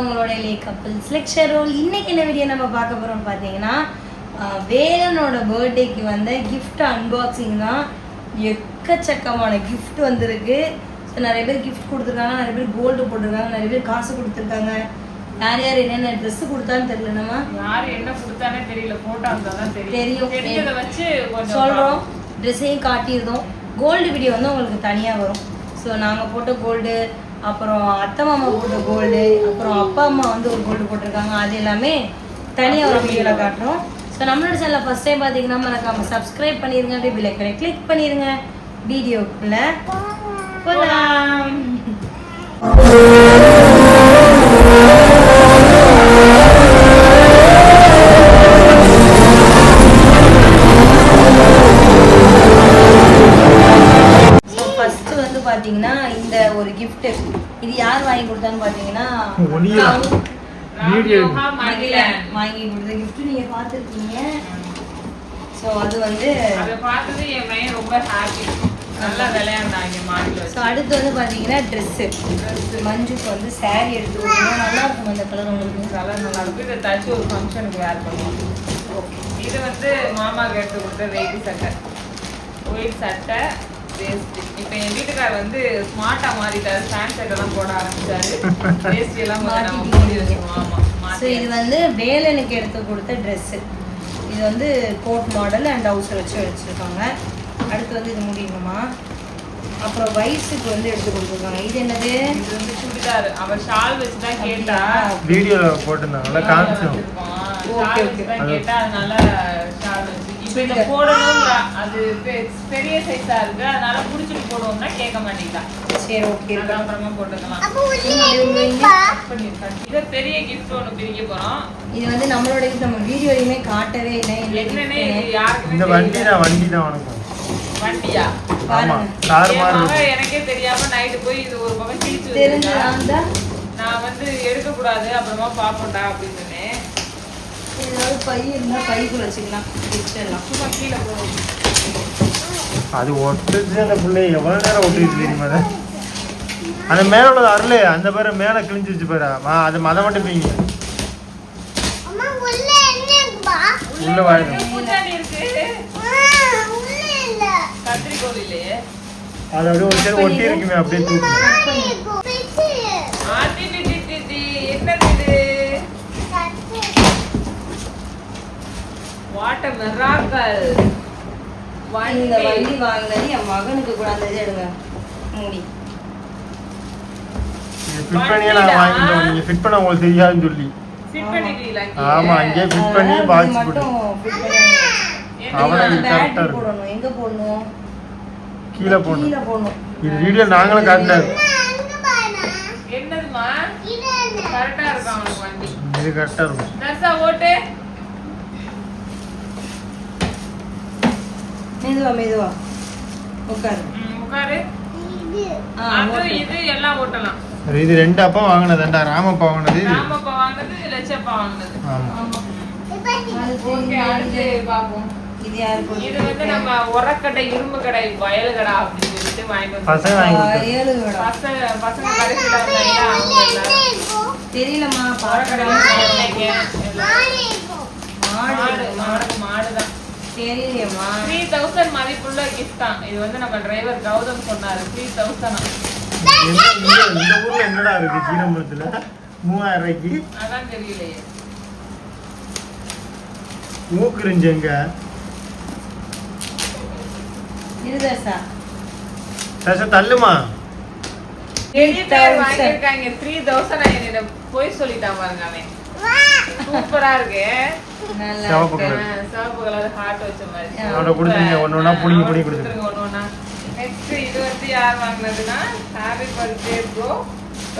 உங்களோட லே couples lecture role இன்னைக்கு என்ன வீடியோ நம்ம பார்க்க போகிறோம் பார்த்தீங்கன்னா வேலனோட பர்த்டேக்கு வந்த gift அன்பாக்சிங் தான் எக்கச்சக்கமான gift வந்திருக்கு. ஸோ நிறைய பேர் gift கொடுத்துருக்காங்க நிறைய பேர் கோல்டு போட்டிருக்காங்க நிறைய பேர் காசு கொடுத்துருக்காங்க. யார் யார் என்னென்ன ட்ரெஸ் கொடுத்தான்னு தெரியல நம்ம? யாரு என்ன கொடுத்தானே தெரியல போட்டோ தான் தெரியும். தெரியும். வச்சு சொல்கிறோம் ட்ரெஸ்ஸையும் காட்டியிருந்தோம். கோல்டு வீடியோ வந்து உங்களுக்கு தனியாக வரும். ஸோ நாங்கள் போட்ட கோல்டு அப்புறம் அத்தை மாமா போட்ட கோல்டு அப்புறம் அப்பா அம்மா வந்து ஒரு கோல்டு போட்டிருக்காங்க. அது எல்லாமே தனியாக ஒரு வீடியோவில் காட்டுறோம். ஸோ நம்மளோட சேனலில் ஃபஸ்ட் டைம் பார்த்தீங்கன்னா நம்ம சப்ஸ்கிரைப் பண்ணிடுங்க அப்படியே பில் கிளிக் பண்ணிடுங்க வீடியோக்குள்ள போகலாம் இது யார் வாங்கி கொடுத்தான்னு பார்த்தீங்கன்னா. வாங்கி கொடுத்த நீங்க பார்த்துருக்கீங்க. ஸோ அது வந்து அதை பார்த்தது என் பையன் ரொம்ப ஹாப்பி நல்லா விளையாண்டாங்க மாடியில் ஸோ அடுத்து வந்து பார்த்தீங்கன்னா ட்ரெஸ்ஸு மஞ்சுக்கு வந்து saree எடுத்து கொடுத்தீங்கன்னா நல்லா இருக்கும் அந்த கலர் உங்களுக்கு. கலர் நல்லா இருக்கும். இதை தச்சு ஒரு ஃபங்க்ஷனுக்கு வேர் பண்ணுவோம். இது வந்து மாமாக்கு எடுத்து கொடுத்த வெயிட் சட்டை. ஒயிட் சட்டை. வேஸ்ட் இப்போ என் வீட்டுக்கார் வந்து ஸ்மார்ட்டா மாறிட்டாரு. பேண்ட் சட்டெல்லாம் போட ஆரம்பிச்சாரு. வேஸ்ட் எல்லாம் நம்ம மூடி வச்சுக்குவோம் ஆமா ஸோ இது வந்து வேலனுக்கு எடுத்து கொடுத்த ட்ரெஸ்ஸு இது வந்து கோட் மாடல் அண்ட் டவுசர் வச்சு வச்சுருக்காங்க. அடுத்து வந்து இது முடியுமா அப்புறம் வயசுக்கு வந்து எடுத்து கொடுத்துருக்காங்க. இது என்னது? இது வந்து சுடிதார். அவ ஷால் வச்சு தான் கேட்டா. வீடியோல போட்டிருந்தாங்கல்ல காமிச்சோம். வச்சு தான் கேட்டா அதனால இதை போடணும்ன்றா அது பெ- பெரிய சைஸா இருக்கு. அதனால புடிச்சிட்டு போடுவோம்னா கேட்க மாட்டேங்கிறா சரி ஓகே. அப்புறமா போட்டுக்கலாம். இது பெரிய gift ஒண்ணு பிரிக்க போறோம். இது வந்து நம்மளோட இது நம்ம வீடியோலையுமே காட்டவே இல்லை. என்னன்னே இந்த வண்டி. தான் வண்டி தான் வண்டியா? எனக்கே தெரியாம நைட்டு போய் இது ஒரு பக்கம் கிழிச்சு நான் வந்து எடுக்க கூடாது அப்புறமா பாப்போம்டா அப்படின்னு சொன்னேன். ஏதாவது பை இருந்தால் பைக்குள்ள வச்சுக்கலாம். gift எல்லாம் சும்மா கீழே போகும் அது ஒட்டுச்சு அந்த பிள்ளை. எவ்வளவு நேரம் ஒட்டிட்டு தெரியுமா அதை? அந்த மேல உள்ளது அருள். அந்த பேரை மேல கிழிஞ்சிருச்சு பாரு. அது மத மட்டும் பீங்க. உள்ள இல்லையே அது அப்படியே ஒரு சைடு ஒட்டி இருக்குமே அப்படியே தூக்கு வாட்டர் மெராக்கல் இந்த வண்டி வாங்கினது என் மகனுக்கு கூட அந்த இது எடுங்க. மூடி. ஃபிட் பண்ணியே நான் வாங்கிட்டோம் நீங்க ஃபிட் பண்ண உங்களுக்கு தெரியாதுன்னு சொல்லி. ஃபிட் பண்ணிட்டீங்களா ஆமா, இங்கே fit பண்ணி battery இருக்கும். போடணும். எங்க போடணும்? கீழே போடணும் கீழே போடணும். இது வீடியோ நாங்களும் காட்டினாரு என்னதுமா கரெக்டா இருக்கும் அவனுக்கு வண்டி? இது கரெக்டா இருக்கும். நர்சா ஓட்டு மெதுவா மெதுவா. உட்காரு. ம், உட்காரு. ஆ, அது. இது எல்லாம் ஓட்டலாம். இது ரெண்டு அப்பா வாங்கினதுண்டா? ராமப்பா வாங்கினது ராமப்பா வாங்கினது லட்சப்பா வாங்கினது. ஆமா. இது யாருக்கு இது வந்து நம்ம உரக்கடை இரும்பு கடை வயல் கடை அப்படின்னு சொல்லிட்டு வாங்கிட்டு வந்து பசங்க பசங்க பசங்க தெரியலம்மா உரக்கடை பாக்கடை மாடு மாடு மாடு மாடுதான் தெரியலையம்மா. த்ரீ தௌசண்ட் மதிப்புள்ள கிஃப்ட் தான். இது வந்து நம்ம டிரைவர் கௌதம் சொன்னாரு. த்ரீ தௌசண்ட் இந்த ஊர்ல என்னடா இருக்கு சீரம்பரத்துல மூவாயிரம் ரூபாய்க்கு. அதான் தெரியலையே. மூக்குறிஞ்சு எங்க இருதாசா சச தள்ளுமா? வாங்கியிருக்காங்க. த்ரீ தௌசண்ட் போய் சொல்லிட்டான் பாருங்க அவன். சூப்பரா இருக்கு. நல்லா சிவப்பு. கலர். சிவப்பு கலர் ஹார்ட் வச்ச மாதிரி. அவனை கொடுத்துருங்க, ஒண்ணு ஒண்ணா புடுங்கி புடுங்கி கொடுத்துருங்க. ஒன்று ஒன்றா நெக்ஸ்ட் இது வந்து யார் வாங்கினதுன்னா happy birthday bro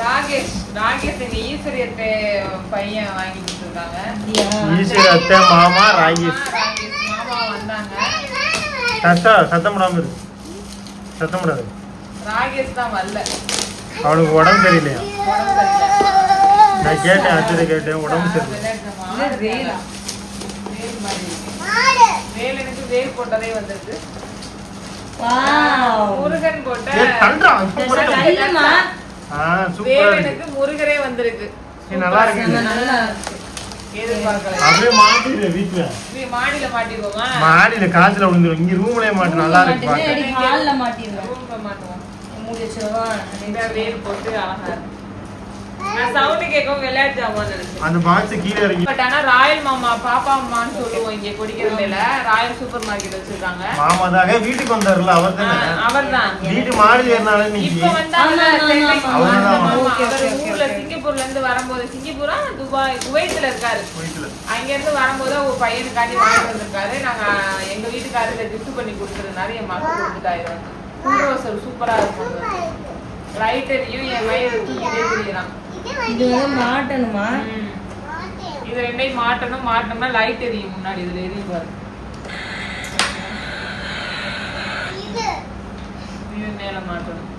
Rakesh. Rakesh எங்க ஈஸ்வரியத்தை பையன் வாங்கி கொடுத்துருக்காங்க? ஈஸ்வரி அத்தை மாமா ராகேஷ். மாமா, ராகேஷ். மாமா வந்தாங்க. சத்தா சத்தம் போடாம இரு. சத்தம் போடாது. ராகேஷ் தான் வரல. அவனுக்கு உடம்பு சரியில்லையா? உடம்பு சரியில்லை. நான் கேட்டேன் அத்தை கேட்டேன் உடம்பு சரியில்லை. வேலனுக்கு வேல் போட்டதே வந்திருக்கு வாவ். முருகன் போட்ட தேவனுக்கு முருகரே வந்திருக்கு. நல்லா இருக்கு. மாடியில காத்துல விழுந்துரும் இங்க ரூம்லயே மாட்டு நல்லா இருக்கு. அந்த பாக்ஸ் கீழே இறங்கி பட் ஆனா ராயல் மாமா பாப்பா அம்மான்னு சொல்லுவோம் இங்க குடிக்கிறதுல ராயல் சூப்பர் மார்க்கெட் வச்சிருக்காங்க. மாமா தான் வீட்டுக்கு வந்தாருல அவர் தானே? அவர் தான். வீட்டு மாடி ஏறினாலே இப்ப இன்னைக்கு வந்தாங்க அவர் ஊர்ல. சிங்கப்பூர்ல இருந்து வரும்போது சிங்கப்பூரா துபாய் குவைத்துல இருக்காரு. அங்க இருந்து வரும்போது ஒரு பையனுக்காண்டி வாங்கிட்டு வந்திருக்காரு. நாங்க எங்க வீட்டுக்காரருக்கு கிஃப்ட் பண்ணி கொடுத்துருந்தாரு என் கொடுத்துட்டாரு குண்டோசர் சூப்பரா இருக்கும். லைட்டரையும் என் வயிறு தூக்கிட்டே தெரியலாம் இது வந்து மாட்டணுமா? இது ரெண்டையும் மாட்டணும். மாட்டோம்னா லைட் எரியும் முன்னாடி இதுல எரியும் பாரு. இது மேல மாட்டணும்.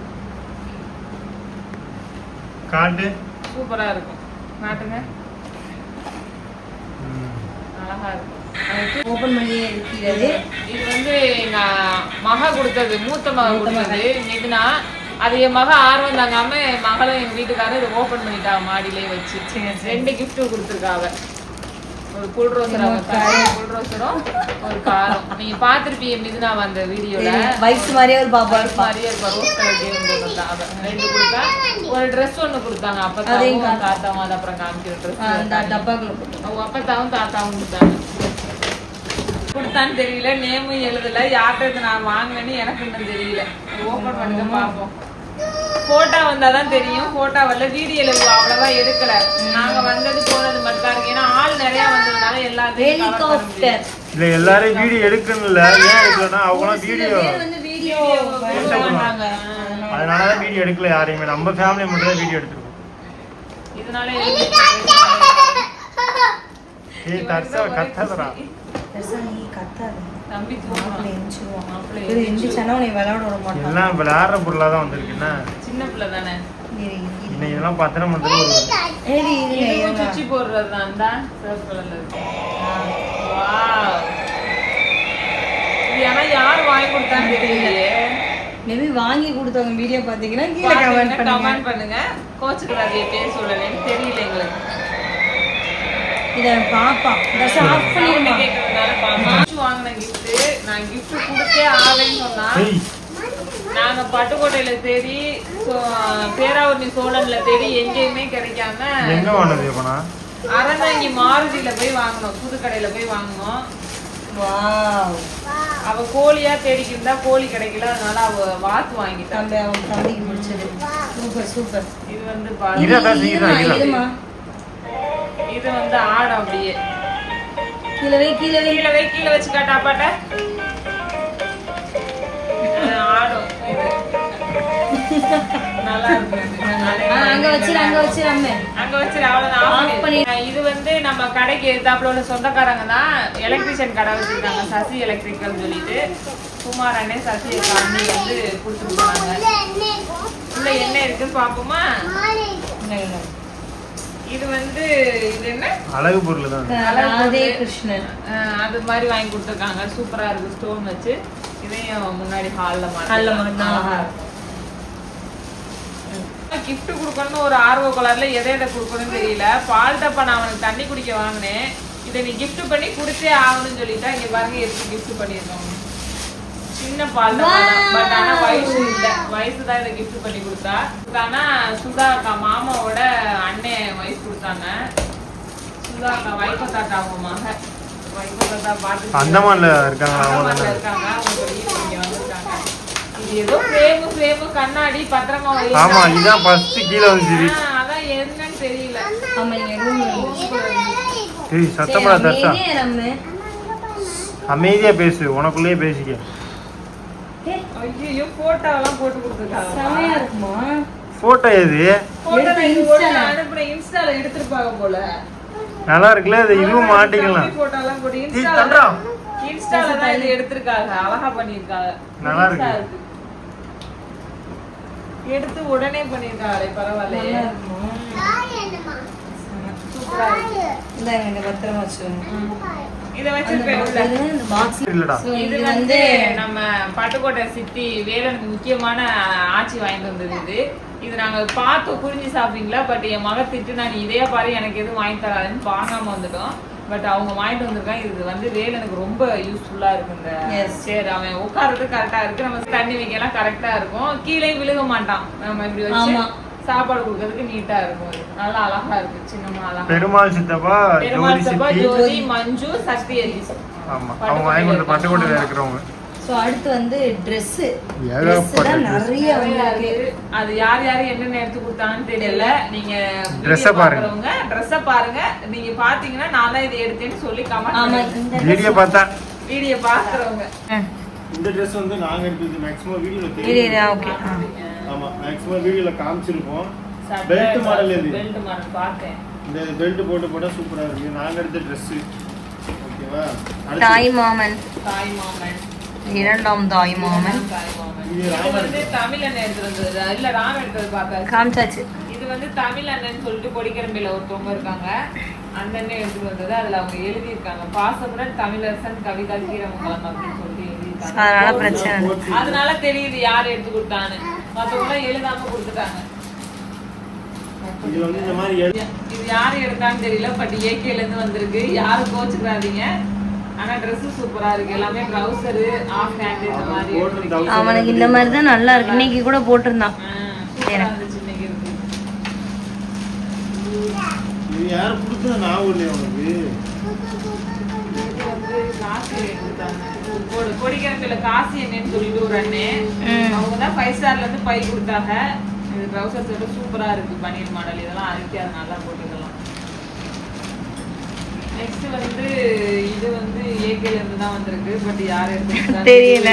காட்டு. சூப்பரா இருக்கும். மாட்டுங்க. அழகா இருக்கும். ஓபன் இருக்கிறது இது வந்து எங்க மக கொடுத்தது மூத்த மக. கொடுத்தது. மிதுனா அது என் மக ஆர்வம் தாங்காம என் மகளும் எங்க வீட்டுக்காரரும் இதை ஓபன் பண்ணிட்டாங்க மாடியிலே வச்சு. ரெண்டு gift கொடுத்துருக்காங்க ஒரு கூல் ரோசர் கூல் ரோசரும் ஒரு காரம். நீங்க பாத்திருப்பீங்க மிதுனா அந்த வீடியோல. வயசு மாதிரியே ஒரு இருப்பா. மாதிரியே இருப்பா ரோஸ் கலர் கேம் கொடுத்தாங்க ரெண்டு கொடுத்தா ஒரு ட்ரெஸ் ஒண்ணு கொடுத்தாங்க அப்பத்தாவும் தாத்தாவும் அது அப்புறம் காமிக்கிற அந்த ட்ரெஸ் டப்பாக்குள்ள போட்டு. அவங்க அப்பத்தாவும் தாத்தாவும் கொடுத்தாங்க. கொடுத்தான்னு தெரியல நேமும் எழுதல. யார்கிட்ட நான் வாங்கினேன்னு எனக்கு இன்னும் தெரியல. ஓபன் பண்ணி பார்ப்போம் போட்டோ வந்தாதான் தெரியும். போட்டோ வரல வீடியோல அவ்வளவா எடுக்கல. நாங்க வந்தது போனது மட்டும் தான் இருக்கு. ஏன்னா ஆள் நிறைய வந்ததுனால முடியல. ஹெலிகாப்டர் இல்ல எல்லாரையும் வீடியோ எடுக்கணும்ல. ஏன் எடுக்கலன்னா அவங்களாம் வீடியோ வீடியோ பண்ணாங்க. அதனாலதான் வீடியோ எடுக்கல யாரையுமே. நம்ம ஃபேமிலி மட்டும் தான் வீடியோ எடுத்துருக்கோம். இதனால ஏய் தர்சா கத்தாதடா பெருசா நீ கத்தாத. மாப்பிள்ளை. எந்திரிச்சிருவான். இவரு எந்திரிச்சானா உன்னை விளையாட விட மாட்டான். எல்லாம் விளையாடுற பொருளா தான் வந்திருக்கு. என்ன? சின்ன பிள்ளை தானே. இரு, இரு. இன்னைக்கு இதெல்லாம் பத்திரம். சுச்சி போடுறது தான். தான் சிவப்பு கலர்ல இருக்கு. ஆ. Wow. இது ஆனா யார் வாங்கி கொடுத்தான்னு தெரியலையே. மேபி வாங்கி கொடுத்தவங்க வீடியோ பாத்தீங்கன்னா கீழே கமெண்ட் பண்ணுங்க. கோச்சுக்கிறாரு பேர் சொல்லலன்னு தெரியல எங்களுக்கு. இத பாப்பா ஆஃப் பண்ணிருமா வாங்கின gift நான் gift கொடுத்தே ஆவேன்னு சொன்னா நாங்க பட்டுக்கோட்டையில தேடி பேராவூர்ணி சோழன்ல தேடி எங்கேயுமே கிடைக்காம எங்க வாங்கினது இப்பனா அறந்தாங்கி மாருதியில போய் வாங்கினோம். புது கடையில போய் வாங்கினோம். வாவ். அவ கோழியா தேடிக்கிருந்தா கோழி கிடைக்கல. அதனால அவ வாத்து வாங்கிட்டான் தம்பிக்கு பிடிச்சது. Super super. இது வந்து இது வந்து ஆடு அப்படியே. கீழே வை கீழே வை கீழே வை கீழே வச்சு காட்டா பாட்ட. ஆடும் நல்லா. ஆ, அங்க அம்மே. அவ்வளவுதான். ஆஃப் பண்ணி- இது வந்து நம்ம கடைக்கு எதிர்த்தாப்புல உள்ள சொந்தக்காரங்க தான் எலக்ட்ரிஷியன் கடை வச்சிருக்காங்க. சசி எலக்ட்ரிக்கல் சொல்லிட்டு. குமார் அண்ணே சசி அண்ணி வந்து கொடுத்துருக்காங்க. உள்ள என்ன இருக்குன்னு இல்ல, இல்ல. இது வந்து இது என்ன? அழகு பொருள் தான். ராதே கிருஷ்ணன். அது மாதிரி வாங்கி கொடுத்துருக்காங்க. சூப்பரா இருக்கு. ஸ்டோன் வச்சு. இதையும் முன்னாடி ஹால்ல ஹால்ல மாட்டலாம் கிஃப்ட் கொடுக்கணும்னு ஒரு ஆர்வ கோளாறுல எதை எதை கொடுக்கணும்னு தெரியல. பால் டப்பா நான் அவனுக்கு தண்ணி குடிக்க வாங்கினேன். இதை நீ gift பண்ணி கொடுத்தே ஆகணும்னு சொல்லிட்டா இங்க பாருங்க எப்படி gift பண்ணிருக்கோம் சின்ன பால் பட் ஆனா வயசு இல்ல. வயசு தான் இதை gift பண்ணி கொடுத்தா. ஆனா சுதா அக்கா மாமாவோட அண்ணன் வயசு கொடுத்தாங்க. சுதா அக்கா வைகோ தாத்தா அவங்க மக வைகோ தாத்தா பார்த்து அந்தமான்ல இருக்காங்க அவங்க அந்தமான்ல தானே இருக்காங்க. அவங்க வெளியே இங்க வந்திருக்காங்க. இது ஏதோ ஃப்ரேமு ஃப்ரேமு கண்ணாடி பத்திரமா வை. ஆமா இதான் ஃபர்ஸ்ட் கீழே வந்துச்சு ஆ, அதான் என்னன்னு தெரியல. ஆமா ஏய் சத்தப்படா தர்சா நம்ம அமைதியா பேசு. உனக்குள்ளேயே பேசிக்க. ஐயோ போட்டோ எல்லாம் போட்டு கொடுத்துருக்காங்க செமையா இருக்குமா? போட்டோ எது? போட்டோ இது இன்ஸ்டால. எடுத்திருப்பாங்க போல. நல்லா இருக்குல்ல இது இதுவும் மாட்டிக்கலாம். போட்டோ இன்ஸ்டால. இன்ஸ்டால தான் இது எடுத்திருக்காங்க அழகா பண்ணிருக்காங்க நல்லா இருக்கு. எடுத்து உடனே பண்ணிருக்காங்களே பரவாயில்லையே நல்லா இருக்குமா சூப்பரா இருக்கு இந்தாங்க இந்த பத்திரமா வச்சுக்கோங்க. இதை வச்சிருப்பேன். இது வந்து நம்ம பட்டுக்கோட்டை சித்தி வேலனுக்கு முக்கியமான ஆட்சி வாங்கிட்டு வந்தது இது. இது நாங்க பார்த்து புரிஞ்சு சாப்பிட்டீங்களா? பட் என் மக திட்டு நான் இதே பாரு எனக்கு எதுவும் வாங்கி தராதுன்னு வாங்காம வந்துட்டோம். பட் அவங்க வாங்கிட்டு வந்திருக்காங்க. இது வந்து வேல் எனக்கு ரொம்ப யூஸ்ஃபுல்லா இருக்கு இந்த. சரி அவன் உட்கார்றது கரெக்டா இருக்கு. நம்ம தண்ணி வைக்கலாம் கரெக்டா இருக்கும். கீழே விழுக மாட்டான். நம்ம இப்படி வச்சு. சாப்பாடு கொடுக்கறதுக்கு நீட்டா இருக்கும். நல்லா அழகா இருக்கு சின்னமா அழகா. பெருமாள் சித்தப்பா ஜோதி பெருமாள் மஞ்சு சக்தி ஆமா அவங்க வாங்கி பட்டுக்கோட்டையில இருக்கிறவங்க. ஸோ அடுத்து வந்து ட்ரெஸ்ஸு. நிறைய அது யார் யாரு என்னென்ன எடுத்து கொடுத்தாங்கன்னு தெரியல. நீங்க video பாருங்க. அ பாருங்க. நீங்க பாத்தீங்கன்னா நான் தான் இதை எடுத்தேன்னு சொல்லி கமெண்ட் வீடியோ பார்த்தா. வீடியோ பாக்குறவங்க. இந்த ட்ரெஸ் வந்து நாங்க எடுத்தது மேக்ஸிமம் வீடியோல இரு ஓகே. ஆமா மேக்ஸிமம் வீடியோல காமிச்சிருக்கோம். பெல்ட் மாடல் இது பெல்ட் மாடல் பார்த்தேன். இந்த பெல்ட் போட்டு போட்டா சூப்பரா இருக்கு. நாங்க எடுத்த Dress. ஓகேவா? தாய் மாமன். தாய் மாமன். இரண்டாம் தாய் மாமன். தமிழ் அண்ணன் எடுத்துருந்தது இல்ல ராம் எடுத்தது பார்த்தாச்சு காமிச்சாச்சு. இது வந்து தமிழ் அண்ணன் சொல்லிட்டு கொடிக்கரம்பில ஒருத்தவங்க இருக்காங்க. அந்த அண்ணன் எடுத்துட்டு வந்தது. அதுல அவங்க எழுதியிருக்காங்க. பாசமுடன் தமிழரசன் கவிதா கீரமங்கலம் அப்படின்னு சொல்லிட்டு எழுதியிருக்காங்க. அதனால பிரச்சனை அதனால தெரியுது யார் எடுத்து கொடுத்தான்னு. எழுதாம கொடுத்துட்டாங்க. இது வந்து இந்த மாதிரி எழு- இது யாரு எடுத்தான்னு தெரியல பட் ஏகேல இருந்து வந்திருக்கு. யாரும் கோச்சுக்கிறாதீங்க ஆனா Dress சூப்பரா இருக்கு. எல்லாமே ட்ரவுசர் ஆஃப் ஹேண்ட் இந்த மாதிரி அவனுக்கு இந்த மாதிரி தான் நல்லா இருக்கு. இன்னைக்கு கூட போட்டிருந்தான். இருந்துச்சு இன்னைக்கு இருக்கு. இது யார் கொடுத்தது உனக்கு கொடி- கொடிக்கரம்பில காசி என்னன்னு சொல்லிட்டு ஒரு அண்ணன் ம். அவங்க தான் ஃபைவ் ஸ்டார்ல இருந்து பை கொடுத்தாங்க. இது ட்ரவுசர்ஸ் விட சூப்பரா இருக்கு பனியன் மாடல். இதெல்லாம் அரைக்கி அது நல்லா போட்டுக்கலாம் நெக்ஸ்ட் வந்து இது வந்து ஏகேல இருந்து தான் வந்திருக்கு பட் யார் எடுத்து தெரியல.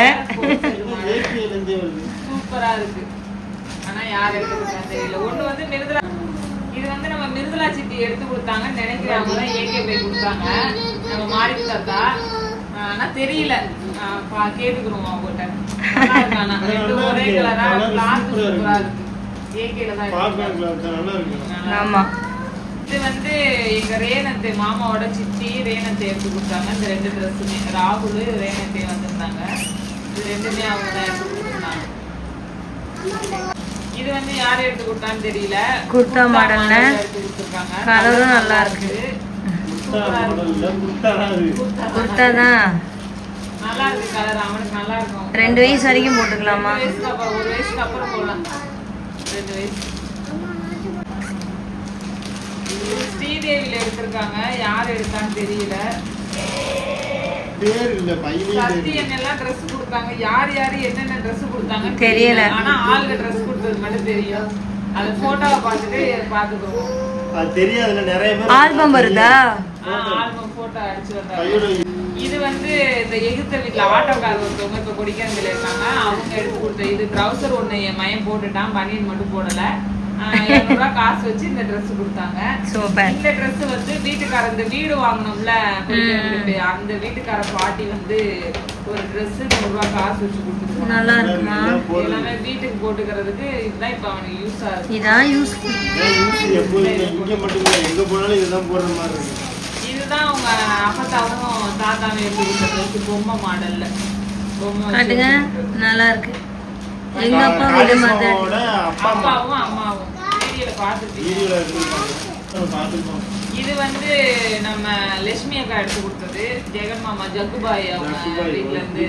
சூப்பரா இருக்கு. ஆனா யார் எடுத்து கொடுத்தான்னு தெரியல. ஒண்ணு வந்து மிருதுலா இது வந்து நம்ம மிருதுலா சித்தி எடுத்து கொடுத்தாங்கன்னு நினைக்கிறேன். அவங்க தான் ஏகே போய் கொடுத்தாங்க. நம்ம மாறி தாத்தா. ஆனா தெரியல. கேட்டுக்கிறோம் அவங்ககிட்ட ஆமா. இது வந்து எங்க ரேனத்து மாமாவோட சித்தி ரேனத்தை எடுத்து கொடுத்தாங்க. இந்த ரெண்டு ட்ரெஸ்ஸுமே ராகுல் ரேனத்தை வந்திருந்தாங்க. இது ரெண்டுமே அவங்க தான் எடுத்து கொடுத்துருந்தாங்க. இது வந்து யார் எடுத்து கொடுத்தான்னு தெரியல. குர்தா மாடல்ல. மாடல்ல எடுத்து கொடுத்திருக்காங்க. கலரும் நல்லா இருக்கு. குர்தா குர்த்தா தான். ரெண்டு வயசு வரைக்கும் போட்டுக்கலாமா? ஒரு வயசுக்கு அப்புறம் போடலாம். ரெண்டு வயசு. ஸ்ரீதேவியில எடுத்திருக்காங்க. யார் எடுத்தான்னு தெரியல. பேர் இல்ல என்னெல்லாம் ட்ரெஸ் கொடுத்தாங்க. யார் யார் என்னென்ன ட்ரெஸ் கொடுத்தாங்க தெரியல. ஆனா ஆளுங்க ட்ரெஸ் கொடுத்தது மட்டும் தெரியும். அது போட்டோவை பார்த்துட்டு பார்த்துக்குவோம் அது தெரியாதுல்ல நிறைய பேர் ஆல்பம் வருதா? ஆல்பம் போட்டோ அடிச்சு வந்தாங்க. இது வந்து இந்த எகிப்த வீட்டுல ஆட்டோக்கார ஒருத்தவங்க இப்ப கொடிக்காரங்கள இருக்காங்க. அவங்க எடுத்து கொடுத்த இது ட்ரௌசர் ஒண்ணு என் மயன் போட்டுட்டான். பனியன் மட்டும் போடல. ஆஹ் இருநூறு ரூபாய் காசு வச்சு இந்த Dress கொடுத்தாங்க. இந்த Dress வந்து வீட்டுக்கார இந்த வீடு வாங்கினோம்ல அந்த வீட்டுக்கார பாட்டி வந்து ஒரு Dress நூறு ரூபாய் காசு வச்சு கொடுத்துருக்காங்க. நல்லா இருக்குமா? எல்லாமே வீட்டுக்கு போட்டுக்கிறதுக்கு இதுதான் இப்ப அவனுக்கு யூஸ் ஆகுது இதான் யூஸ் இங்க மட்டும் இல்ல எங்க போனாலும் இதுதான் போடுற மாதிரி இருக்கு. இதுதான் அவங்க அப்பத்தாவும் எடுத்து கொடுத்த Dress பொம்மை மாடல்ல காட்டுங்க. நல்லா இருக்கு எங்க அப்பா விட அம்மா அப்பாவும் அம்மாவும் வீடியோல பார்த்துருப்போம் இது வந்து நம்ம லட்சுமி அக்கா எடுத்து கொடுத்தது. ஜெகன் மாமா ஜக்குபாய் அவங்க வீட்ல இருந்து.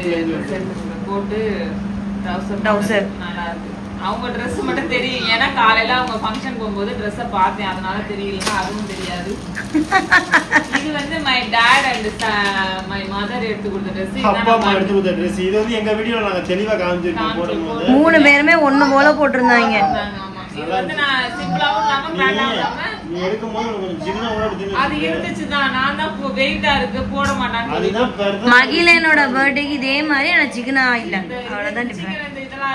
போட்டு Trouser. நல்லா இருக்கு அவங்க Dress மட்டும் தெரியும். ஏன்னா காலையில அவங்க ஃபங்க்ஷன் போகும்போது ட்ரெஸ்ஸை பார்த்தேன். அதனால தெரியலன்னா அதுவும் தெரியாது. இது வந்து my dad and my mother எடுத்து கொடுத்த ட்ரெஸ் அப்பா அம்மா எடுத்து கொடுத்த ட்ரெஸ் இது வந்து எங்க வீடியோல நாங்க தெளிவா காமிச்சிருக்கோம் போடும்போது. மூணு பேருமே ஒண்ணு போல போட்டிருந்தாங்க. இது வந்து நான் சிம்பிளாவும் இல்லாம கிராண்டாவும் இல்லாம மகிழனோட பர்த்டேக்கு இதே மாதிரி ஆனா சிக்கனா இல்ல. அவ்வளவுதான்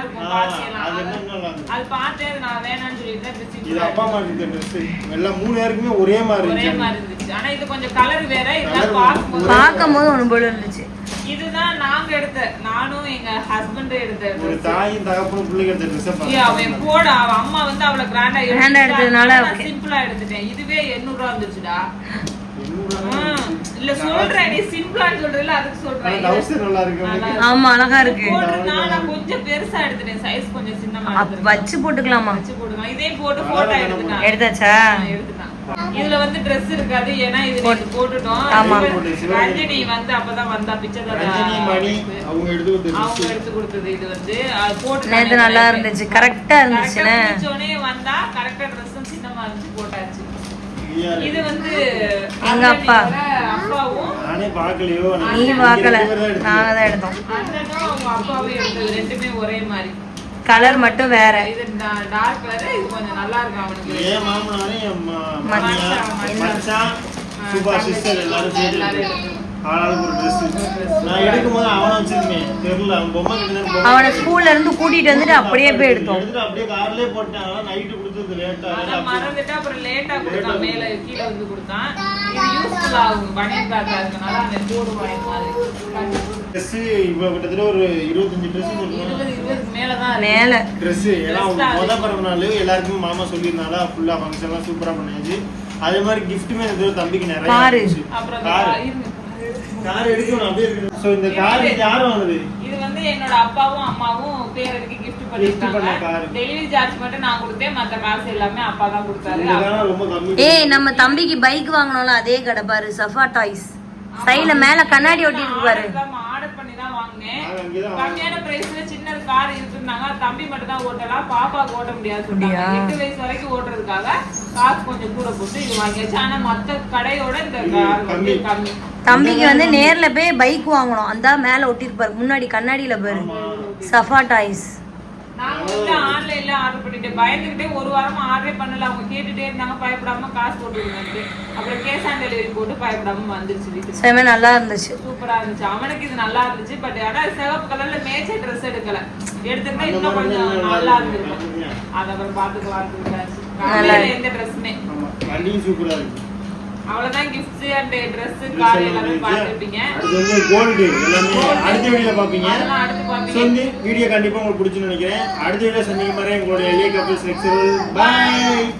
இருக்கும் பாசி எல்லாம். அது நல்லா நான் வேணாம்னு சொல்லிட்டு இது அப்பா அம்மா எடுத்த ட்ரெஸ் எல்லாம் மூணு பேருக்குமே ஒரே மாதிரி ஒரே இருந்துச்சு. மாதிரி இருந்துச்சு. ஆனா இது கொஞ்சம் கலர் வேற இதெல்லாம் பார்க்கும்போது ஒண்ணு போல இருந்துச்சு. இதுதான் நாங்க எடுத்த நானும் எங்க ஹஸ்பண்ட் எடுத்த ஒரு. தாயும் தகப்பனும் பிள்ளைங்க எடுத்த ட்ரெஸ் அவன் போட அவ அம்மா வந்து அவள கிராண்டா எடுத்ததுனால. சிம்பிளா எடுத்துட்டேன். இதுவே 800 ரூபா இருந்துச்சுடா. எண்ணூறு இல்ல சொல்றேன் நீ சிம்பிளான்னு சொல்றல அதுக்கு சொல்றேன். டவுசர் நல்லா இருக்கு. ஆமா அழகா இருக்கு. நான் கொஞ்சம் பெருசா எடுத்துட்டேன். சைஸ் கொஞ்சம் சின்னமா எடுத்துட்டேன். வச்சு போட்டுக்கலாமா? வச்சு போட்டுக்கலாம். இதே போட்டு போட்டோ எடுத்துட்டான் எடுத்தாச்சா? எடுத்துட்டான் இதுல வந்து Dress இருக்காது. ஏன்னா இது போட்டு- நேத்து போட்டுட்டோம். ஆமா. ரஞ்சினி வந்து அப்பதான் வந்தா பிச்சை ரஜினி மணி அவங்க எடுத்து அவங்க கொடுத்தது இது வந்து. அது போட்டு நேத்து நல்லா இருந்துச்சு. கரெக்டா இருந்துச்சுல. இருந்துச்சுனே வந்தா கரெக்டா ட்ரெஸ்ஸும் சின்னமா இருந்துச்சு போட்டாச்சு ஃப்ரீயா இது. வந்து எங்க அப்பா. அப்பாவும் நானே பார்க்கலையோ நீ பார்க்கல. நாங்க தான் எடுத்தோம் அண்ணனும் அவங்க அப்பாவும் எடுத்தது ரெண்டுமே ஒரே மாதிரி கலர் மட்டும் வேற இது டார்க் கலர் இது கொஞ்சம் நல்லா இருக்கு அவனுக்கு என் மாமனாரும் என் மச்சான். மாமியார், மச்சான் சுபா தங்கச்சி, சிஸ்டர் எல்லாரும். ஆளாளுக்கு ஒரு ட்ரெஸ் நான் எடுக்கும் போது அவனை வச்சிருக்கேன் தெரியல அவன் பொம்மை கிட்ட அவனை ஸ்கூல்ல இருந்து கூட்டிட்டு வந்துட்டு அப்படியே போய் எடுத்தோம். எடுத்துட்டு அப்படியே கார்லயே போட்டேன். ஆனா நைட்டு கொடுத்தது லேட்டா அதான் மறந்துட்டு அப்புறம் லேட்டா கொடுத்தான். மேல கீழே வந்து கொடுத்தான். இது யூஸ்ஃபுல் ஆகும். பனியன் அந்த மாதிரி. ட்ரெஸ் இப்போ கிட்டத்தட்ட ஒரு இருபத்தஞ்சு ட்ரெஸ் இருபது இருபதுக்கு மேலதான் இருக்கு. மேல. ட்ரெஸ் ஏன்னா தான் முத. பிறந்த நாள் எல்லாருக்கும் மாமா சொல்லியிருந்தால ஃபுல்லா ஃபங்க்ஷன்லாம் சூப்பரா பண்ணியாச்சு. அதே மாதிரி கிஃப்ட்டுமே தடவை தம்பிக்கு நிறைய Car. இருந்துச்சு. அப்புறம் இந்த Car. கா- இருங்க, car. கார் எடுக்கணும் அப்படியே இருக்கு ஸோ இந்த கார் யார் வாங்குது இது வந்து என்னோட அப்பாவும் அம்மாவும் gift பண்ண பண்ணிருக்காங்க. டெலிவரி சார்ஜ் மட்டும் நான் கொடுத்தேன் மத்த காசு எல்லாமே அப்பா தான் கொடுத்தாரு இந்த கார் ரொம்ப கம்மி ஏய் நம்ம தம்பிக்கு பைக் வாங்கினோம்ல அதே கடை பாரு சஃபா டாய்ஸ் சைடுல மேல கண்ணாடி ஒட்டி இருக்கு பாரு. ஆர்டர் பண்ணி தான் வாங்கினேன். கம்மியான பிரைஸ்ல சின்ன கார் இருக்குன்னாங்க தம்பி மட்டும் தான் ஓட்டலாம் பாப்பாக்கு ஓட்ட முடியாது சொன்னாங்க? எட்டு வயசு வரைக்கும் ஓட்டுறதுக்காக காசு கொஞ்சம் கூட போட்டு இது வாங்கியாச்சு. ஆனா மத்த கடையோட இந்த கார் வந்து கம்மி. கம்மி. தம்பிக்கு வந்து நேர்ல போய் பைக் வாங்கணும். அந்த மேல ஒட்டிருப்பாரு முன்னாடி கண்ணாடியில பாரு. சஃபா டாய்ஸ் நாங்க ஆன்லைன்ல ஆர்டர் பண்ணிட்டேன் பயந்துகிட்டே ஒரு வாரமா ஆர்டரே பண்ணல. அவங்க கேட்டுட்டே இருந்தாங்க பயப்படாம காசு போட்டுருந்தாங்க அப்புறம் கேஷ் ஆன் டெலிவரி போட்டு பயப்படாம வந்துருச்சு வீட்டுக்கு. செம நல்லா இருந்துச்சு. சூப்பரா இருந்துச்சு. அவனுக்கு இது நல்லா இருந்துச்சு பட் ஆனா சிவப்பு கலர்ல மேட்சே ட்ரெஸ் எடுக்கல. அந்த இன்னும் கொஞ்சம் நல்லா. இருந்திருக்கும். அதை அப்புறம் பாத்துக்கலாம் எந்த வண்டியும் சூப்பரா இருக்கு. அவ்வளவுதான் கிஃப்ட்ஸ் அண்ட் ட்ரெஸ் கார் எல்லாமே பார்த்துருப்பீங்க. அடுத்து வந்து கோல்டு எல்லாமே அடுத்த வீடியோல பாப்பீங்க அதெல்லாம் அடுத்து வீடியோ கண்டிப்பா உங்களுக்கு பிடிச்சுன்னு நினைக்கிறேன். அடுத்த வீடியோ சந்திக்கும் மாதிரி உங்களுடைய எளிய கப்பல்ஸ் பாய்